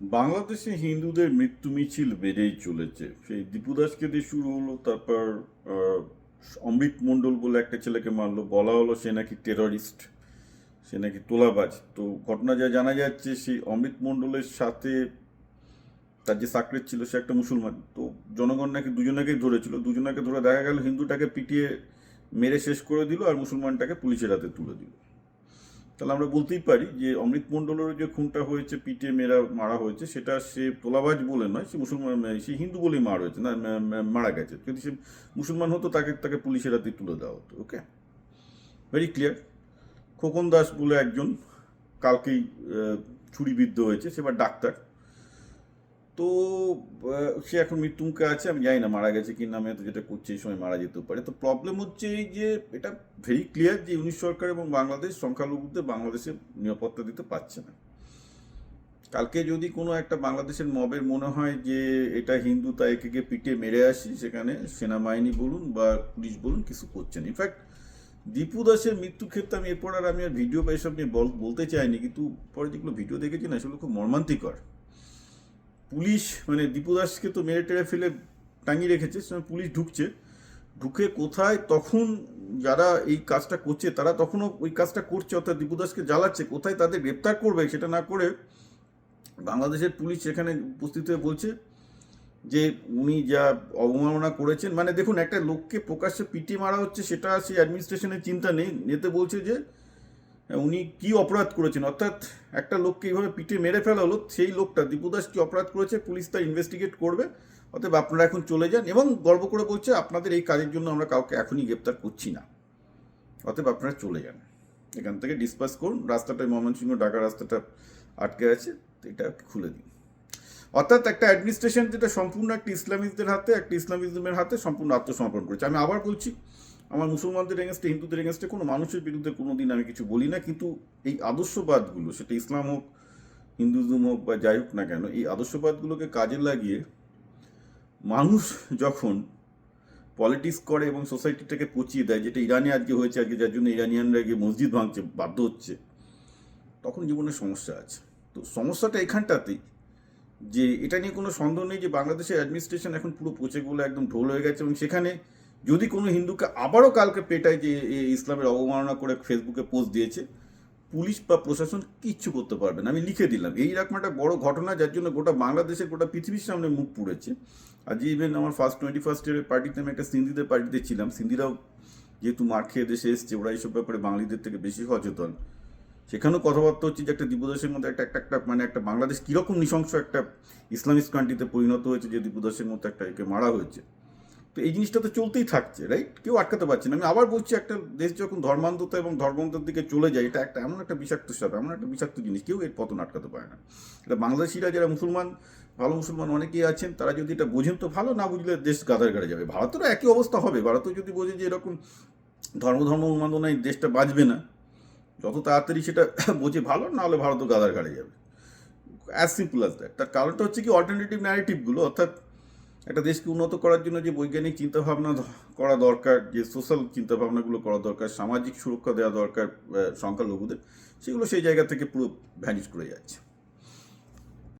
বাংলাদেশে হিন্দুদের মৃত্যু মিছিল বেড়েই চলেছে। সেই দীপু দাসকে দিয়ে শুরু হলো, তারপর অমৃত মণ্ডল বলে একটা ছেলেকে মারলো, বলা হলো সে নাকি টেররিস্ট সে নাকি তোলাবাজ। তো ঘটনা যা জানা যাচ্ছে, সেই অমৃত মণ্ডলের সাথে তার যে সাকরেট ছিল, সে একটা মুসলমান। তো জনগণ নাকি দুজনাকেই ধরেছিল, দুজনাকে ধরে দেখা গেল, হিন্দুটাকে পিটিয়ে মেরে শেষ করে দিল আর মুসলমানটাকে পুলিশের হাতে তুলে দিল। তাহলে আমরা বলতেই পারি যে অমৃত মণ্ডলের যে খুনটা হয়েছে পিঠে মেরা মারা হয়েছে, সেটা সে তোলাবাজ বলে নয়, সে মুসলমান, সে হিন্দু বলেই মারা হয়েছে, না মারা গেছে। যদি সে মুসলমান হতো, তাকে তাকে পুলিশের হাতে তুলে দেওয়া হতো okay very clear Khokon Das বলে একজন, কালকেই ছুরিবিদ্ধ হয়েছে, সে বা ডাক্তার। তো সে এখন মৃত্যুমুখে আছে, আমি জানি না মারা গেছে কি নামে তো যেটা করছে এই সময় মারা যেতেও পারে। তো প্রবলেম হচ্ছে এই যে, এটা ভেরি ক্লিয়ার যে ইউনিশ সরকার এবং বাংলাদেশ সংখ্যালঘুদের বাংলাদেশে নিরাপত্তা দিতে পারছে না। কালকে যদি কোনো একটা বাংলাদেশের মবের মনে হয় যে, এটা হিন্দু তাই একে পিটে মেরে আসি, সেখানে সেনাবাহিনী বলুন বা পুলিশ বলুন, কিছু করছে না। ইনফ্যাক্ট দীপু দাসের মৃত্যুর ক্ষেত্রে আমি এরপর আর আমি আর ভিডিও বা এসব নিয়ে বল- বলতে চাইনি, কিন্তু পরে যেগুলো ভিডিও দেখেছি না, সেগুলো খুব মর্মান্তিকর। পুলিশ মানে দীপু দাসকে তো মেরে টেরে ফেলে টাঙিয়ে রেখেছে সে পুলিশ ঢুকছে। ঢুকে কোথায়, তখন যারা এই কাজটা করছে, তারা তখনও ওই কাজটা করছে, অর্থাৎ দীপু দাসকে জ্বালাচ্ছে, কোথায় তাদের গ্রেপ্তার করবে সেটা না করে বাংলাদেশের পুলিশ সেখানে উপস্থিত হয়ে বলছে যে উনি যা অবমাননা করেছেন। মানে দেখুন, একটা লোককে প্রকাশ্যে পিটিয়ে মারা হচ্ছে, সেটা সেই অ্যাডমিনিস্ট্রেশনের চিন্তা নেই। নেতে বলছে যে উনি কি অপরাধ করেছেন? অর্থাৎ একটা লোককে এইভাবে পিঠে মেরে ফেলা হলো, সেই লোকটা দীপুদাস কি অপরাধ করেছে? পুলিশ তা ইনভেস্টিগেট করবে। অতএব আপনারা এখন চলে যান এবং গর্ব করে বলছে, আপনাদের এই কাজের জন্য আমরা কাউকে এখনই গ্রেপ্তার করছি না। অতএব আপনারা চলে যান। এখান থেকে ডিসপাস করুন। রাস্তাটা ময়মনসিংহ ঢাকা রাস্তাটা আটকে আছে, এটা খুলে দিন। অর্থাৎ একটা অ্যাডমিনিস্ট্রেশন যেটা সম্পূর্ণ একটা ইসলামিকদের হাতে, একটা ইসলামিজমের হাতে সম্পূর্ণ আত্মসমর্পণ করেছে। আমি আবার বলছি আমার মুসলমানদের এগেনস্টে হিন্দুদের এগেনস্টে কোনো মানুষের বিরুদ্ধে কোনো দিন আমি কিছু বলি না, কিন্তু এই আদর্শবাদগুলো, সেটা ইসলাম হোক, হিন্দুজম হোক বা যাই হোক না কেন, এই আদর্শবাদগুলোকে কাজে লাগিয়ে মানুষ যখন পলিটিক্স করে এবং সোসাইটিটাকে পচিয়ে দেয়, যেটা ইরানে আজকে হয়েছে, আজকে যার জন্য ইরানিয়ানরা গিয়ে মসজিদ ভাঙছে, বাধ্য হচ্ছে, তখন জীবনে সমস্যা আছে। তো সমস্যাটা এখানটাতেই, যে এটা নিয়ে কোনো সন্দেহ নেই যে বাংলাদেশের অ্যাডমিনিস্ট্রেশন এখন পুরো পচে গুলো একদম ঢোল হয়ে গেছে এবং সেখানে যদি কোনো হিন্দুকে আবারও কালকে পেটায় যে ইসলামের অবমাননা করে ফেসবুকে পোস্ট দিয়েছে, পুলিশ বা প্রশাসন কিচ্ছু করতে পারবে না। আমি লিখে দিলাম, এই রকম একটা বড় ঘটনা যার জন্য গোটা বাংলাদেশের গোটা পৃথিবীর সামনে মুখ পুড়েছে। আজ ইভেন আমার ফার্স্ট টোয়েন্টি ফার্স্ট ইয়ারের পার্টিতে আমি একটা সিন্ধিদের পার্টিতে ছিলাম, সিন্ধিরাও যেহেতু মার খেয়ে দেশে এসছে, ওরা এইসব ব্যাপারে বাঙালিদের থেকে বেশি সচেতন। সেখানেও কথাবার্তা হচ্ছে যে একটা দীপদাসের মধ্যে একটা একটা একটা মানে একটা বাংলাদেশ কীরকম নৃশংস একটা ইসলামিক কান্ট্রিতে পরিণত হয়েছে যে দীপদাসের মধ্যে একটা একে মারা হয়েছে। তো এই জিনিসটা তো চলতেই থাকছে রাইট কেউ আটকাতে পারছে না। আমি আবার বলছি, একটা দেশ যখন ধর্মান্ধতা এবং ধর্মান্তর দিকে চলে যায়, এটা একটা এমন একটা বিষাক্ত সাপ এমন একটা বিষাক্ত জিনিস, কেউ এর পতন আটকাতে পারে না। এটা বাংলাদেশিরা যারা মুসলমান, ভালো মুসলমান অনেকেই আছেন, তারা যদি এটা বোঝেন, তো ভালো, না বুঝলে দেশ গাদার গাড়ে যাবে। ভারতেরও একই অবস্থা হবে। ভারতেও যদি বোঝে যে এরকম ধর্ম ধর্ম উন্মাদনায় দেশটা বাঁচবে না, যত তাড়াতাড়ি সেটা বোঝে ভালো না হলে ভারতও গাদার গাড়ে যাবে। অ্যাজ সিম্পল অ্যাজ দ্যাট তার কারণটা হচ্ছে কি অল্টারনেটিভ ন্যারেটিভগুলো অর্থাৎ একটা দেশকে উন্নত করার জন্য যে বৈজ্ঞানিক চিন্তাভাবনা ভাবনা করা দরকার, যে সোশ্যাল চিন্তাভাবনাগুলো করা দরকার, সামাজিক সুরক্ষা দেওয়া দরকার সংখ্যালঘুদের, সেগুলো সেই জায়গা থেকে পুরো ভ্যানিশ করে যাচ্ছে।